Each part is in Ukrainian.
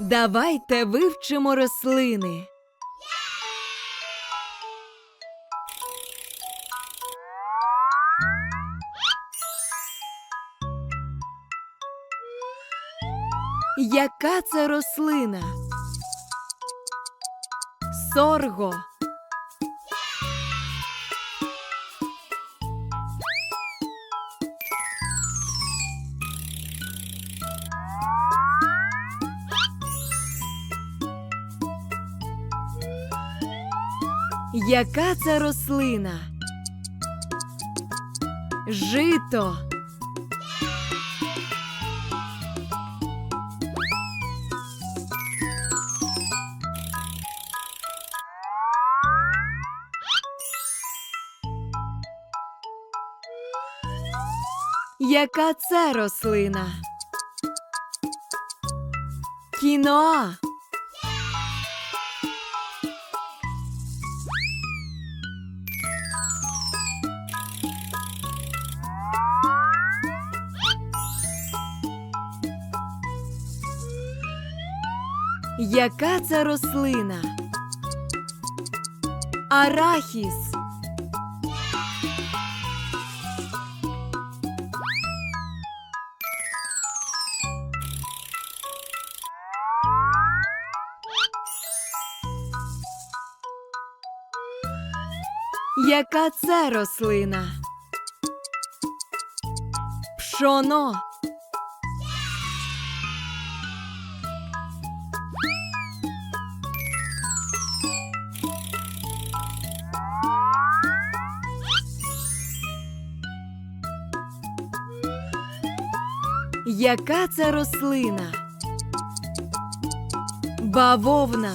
Давайте вивчимо рослини. Яка це рослина? Сорго. Яка це рослина? Жито. Яка це рослина? Кіноа. Яка це рослина? Арахіс. Яка це рослина? Пшоно. Яка це рослина? Бавовна.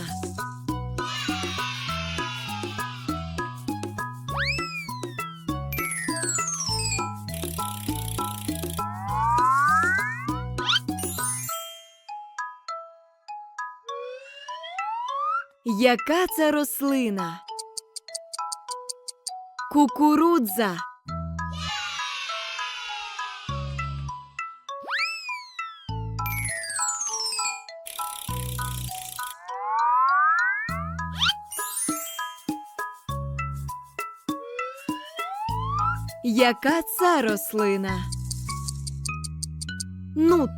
Яка це рослина? Кукурудза. Яка це рослина? Нут.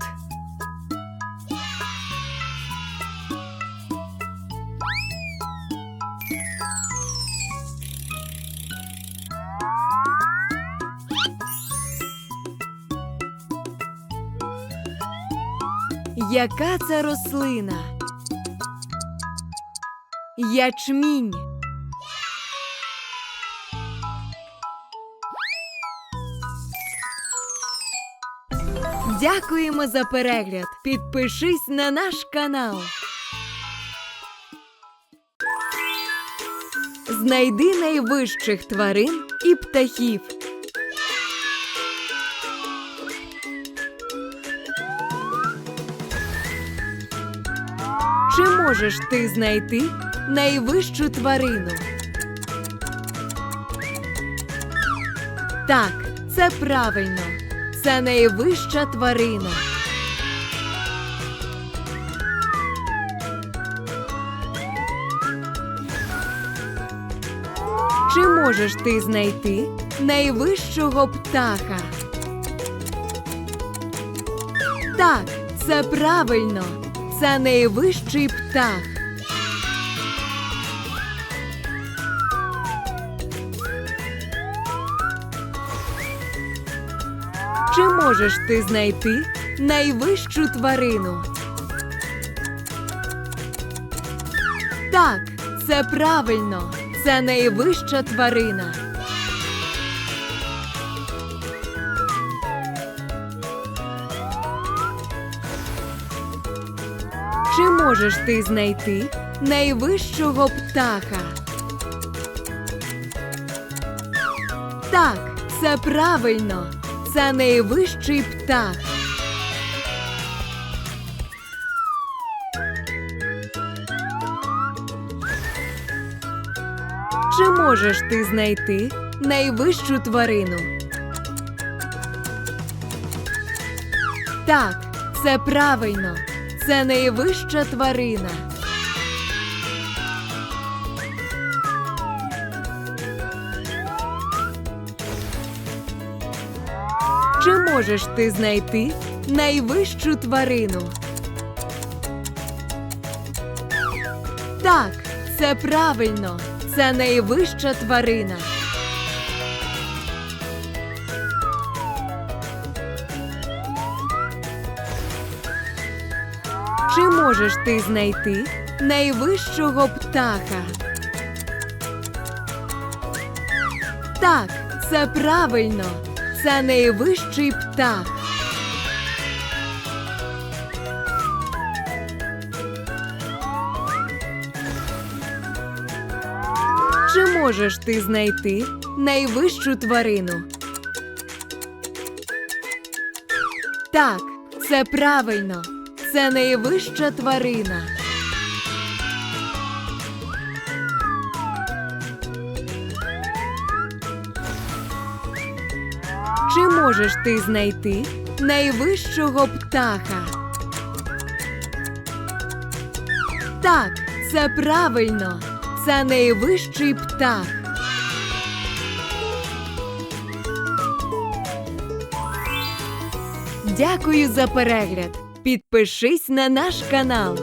Яка це рослина? Ячмінь. Дякуємо за перегляд. Підпишись на наш канал. Знайди найвищих тварин і птахів. Чи можеш ти знайти найвищу тварину? Так, це правильно. Це найвища тварина. Чи можеш ти знайти найвищого птаха? Так, це правильно. Це найвищий птах. Чи можеш ти знайти найвищу тварину? Так, це правильно. Це найвища тварина. Чи можеш ти знайти найвищого птаха? Так, це правильно. Це найвищий птах. Чи можеш ти знайти найвищу тварину? Так, це правильно. це найвища тварина. Чи можеш ти знайти найвищу тварину? Так, це правильно. Це найвища тварина. Чи можеш ти знайти найвищого птаха? Так, це правильно. Це найвищий птах. Чи можеш ти знайти найвищу тварину? Так, це правильно. Це найвища тварина. Чи можеш ти знайти найвищого птаха? Так, це правильно. Це найвищий птах. Дякую за перегляд. Підпишись на наш канал.